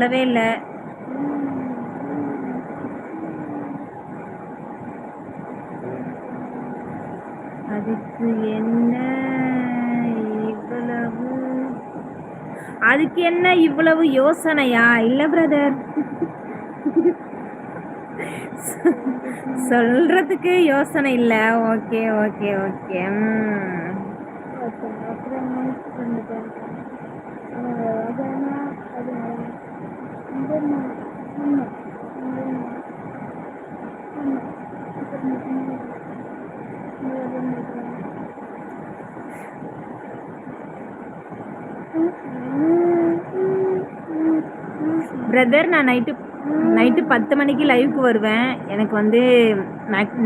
சொல்லவே இல்லை. அதுக்கு என்ன இவ்வளவு? அதுக்கு என்ன இவ்வளவு யோசனையா? இல்லை பிரதர் சொல்றதுக்கு யோசனை இல்லை. Okay okay okay. ம். அப்புறம் நோட் பண்ணிட்டேன் அதனா அது இந்த ஆமாம் ஆமாம் பிரதர் நான் நைட்டு நைட்டு பத்து மணிக்கு லைவுக்கு வருவேன். எனக்கு வந்து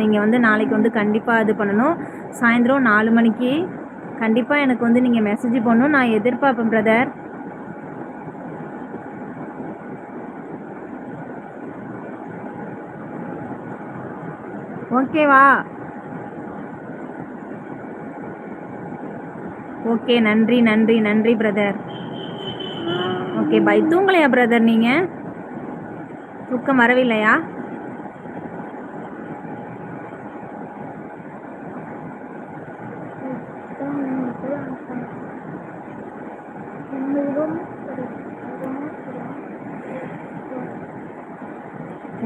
நீங்கள் வந்து நாளைக்கு வந்து கண்டிப்பாக இது பண்ணணும். சாயந்தரம் நாலு மணிக்கு. கண்டிப்பாக எனக்கு வந்து நீங்கள் மெசேஜ் பண்ணணும் நான் எதிர்பார்ப்பேன் பிரதர் ஓகேவா ஓகே நன்றி நன்றி நன்றி பிரதர் ஓகே பை தூங்கலையா பிரதர் நீங்கள் தூக்கம் வரவில்லையா?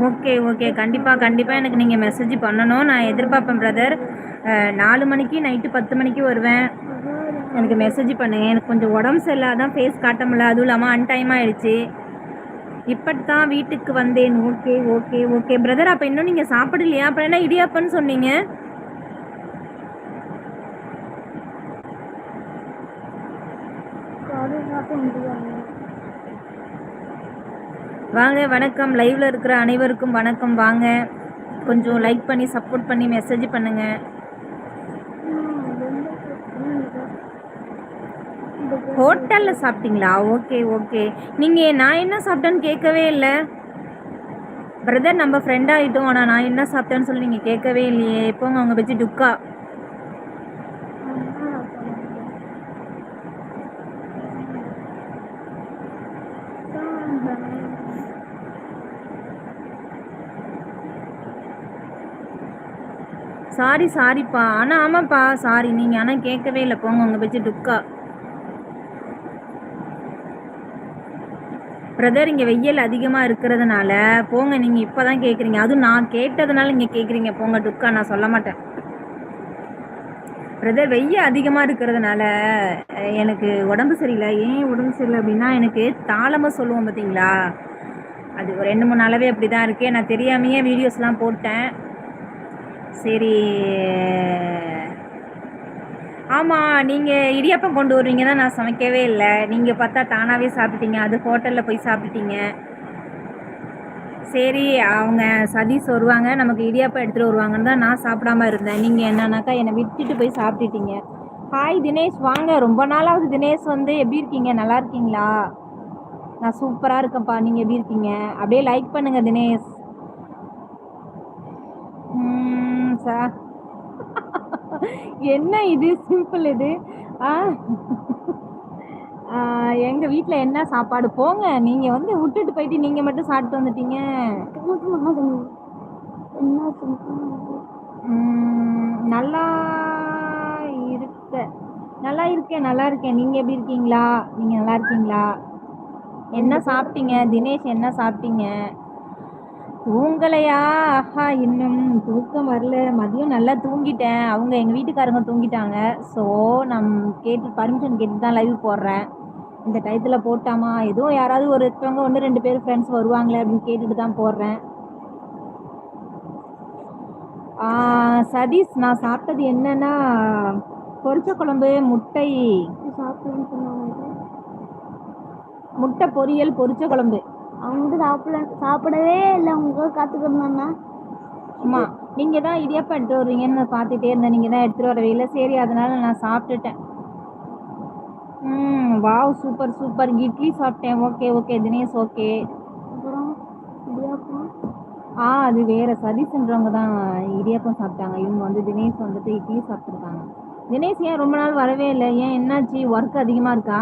ஓகே ஓகே கண்டிப்பாக கண்டிப்பாக எனக்கு நீங்கள் மெசேஜ் பண்ணணும். நான் எதிர்பார்ப்பேன் பிரதர் நாலு மணிக்கு நைட்டு பத்து மணிக்கு வருவேன். எனக்கு மெசேஜ் பண்ணுங்க. எனக்கு கொஞ்சம் உடம்பு சரியில்லாதான் ஃபேஸ் காட்ட முடியல அதுவும் இல்லாமல் அன்டைம் ஆயிடுச்சு. இப்போ தான் வீட்டுக்கு வந்தேன். ஓகே ஓகே ஓகே பிரதர் அப்போ இன்னும் நீங்கள் சாப்பிடலையா? அப்புறம் என்ன இடியாப்பன்னு சொன்னீங்க? வாங்க வணக்கம். லைவ்ல இருக்கிற அனைவருக்கும் வணக்கம். வாங்க. கொஞ்சம் லைக் பண்ணி சப்போர்ட் பண்ணி மெசேஜ் பண்ணுங்க. ஹோட்டலில் சாப்பிட்டீங்களா? Okay okay. நீங்கள் நான் என்ன சாப்பிட்டேன்னு கேட்கவே இல்லை. பிரதர் நம்ம ஃப்ரெண்ட் ஆகிட்டோம் ஆனால் நான் என்ன சாப்பிட்டேன்னு சொல்லி நீங்கள் கேட்கவே இல்லையே. எப்போங்க அவங்க வச்சு டுக்கா சாரி சாரிப்பா ஆனால் ஆமாப்பா. சாரி நீங்கள் ஆனால் கேட்கவே இல்லை. போங்க உங்கள் வச்சு டுக்கா பிரதர் இங்கே வெயில் அதிகமாக இருக்கிறதுனால போங்க நீங்கள் இப்போ தான் கேட்குறீங்க அதுவும் நான் கேட்டதுனால நீங்கள் கேட்குறீங்க போங்க டுக்கா நான் சொல்ல மாட்டேன். பிரதர் வெயில் அதிகமாக இருக்கிறதுனால எனக்கு உடம்பு சரியில்லை. ஏன் உடம்பு சரியில்லை அப்படின்னா எனக்கு தாளமாக சொல்லுவோம் பார்த்தீங்களா அது ஒரு ரெண்டு மூணு நாளாவே அப்படி தான் இருக்குது நான் தெரியாமையே வீடியோஸ்லாம் போட்டேன். சரி ஆமாம் நீங்கள் இடியாப்பம் கொண்டு வருவீங்க தான் நான் சமைக்கவே இல்லை. நீங்கள் பார்த்தா தானாகவே சாப்பிட்டீங்க. அது ஹோட்டலில் போய் சாப்பிட்டீங்க. சரி அவங்க சதீஷ் வருவாங்க. நமக்கு இடியாப்பம் எடுத்துகிட்டு வருவாங்கன்னு தான் நான் சாப்பிடாம இருந்தேன். நீங்கள் என்னன்னாக்கா என்னை விட்டுட்டு போய் சாப்பிட்டுட்டீங்க. ஹாய் தினேஷ் வாங்க. ரொம்ப நாளாவது தினேஷ் வந்து எப்படி இருக்கீங்க? நல்லா இருக்கீங்களா? நான் சூப்பராக இருக்கேன்ப்பா. நீங்கள் எப்படி இருக்கீங்க? அப்படியே லைக் பண்ணுங்கள் தினேஷ். சார் சா- என்ன இது? சிம்பிள் இது. எங்க வீட்ல என்ன சாப்பாடு? போங்க. நீங்க வந்து விட்டுட்டு போயிட்டு நீங்க மட்டும் சாப்பிட்டு வந்துட்டீங்க. என்ன நல்லா இருக்க. நல்லா இருக்கேன் நல்லா இருக்கேன். நீங்க எப்படி இருக்கீங்களா? நீங்க நல்லா இருக்கீங்களா? என்ன சாப்பிட்டீங்க? தினேஷ் என்ன சாப்பிட்டீங்க? தூங்கலையா ஆஹா இன்னும் தூக்கம் வரல. மதியம் நல்லா தூங்கிட்டேன். அவங்க எங்கள் வீட்டுக்காரங்க தூங்கிட்டாங்க. ஸோ நான் கேட்டு பர்மிஷன் கேட்டு தான் லைவ் போடுறேன். இந்த டயத்தில் போட்டாமா? ஏதோ யாராவது ஒருத்தவங்க ஒன்று ரெண்டு பேர் ஃப்ரெண்ட்ஸ் வருவாங்களே அப்படின்னு கேட்டுட்டு தான் போடுறேன். சதீஷ் நான் சாப்பிட்டது என்னன்னா பொரிச்ச குழம்பு முட்டை. முட்டை பொரியல் பொரிச்ச குழம்பு. அவங்க வந்து சாப்பிட சாப்பிடவே இல்லை. அவங்க காத்துக்கிட்டு அம்மா நீங்கள் தான் இடியாப்பம் எடுத்துகிட்டு வருவீங்கன்னு பார்த்துட்டே இருந்தேன். நீங்கள் தான் எடுத்துகிட்டு வரவே இல்லை சரி அதனால நான் சாப்பிட்டுட்டேன். ம் வாவ் சூப்பர் சூப்பர். இட்லி சாப்பிட்டேன். Okay okay. தினேஷ் ஓகே. அப்புறம் இடியாப்பம். ஆ அது வேற சதீஷ்ன்றவங்க தான் இடியாப்பம் சாப்பிட்டாங்க. இவங்க வந்து தினேஷ் வந்துட்டு இட்லி சாப்பிட்ருக்காங்க தினேஷ் ஏன் ரொம்ப நாள் வரவே இல்லை? ஏன் என்னாச்சு? ஒர்க் அதிகமாக இருக்கா?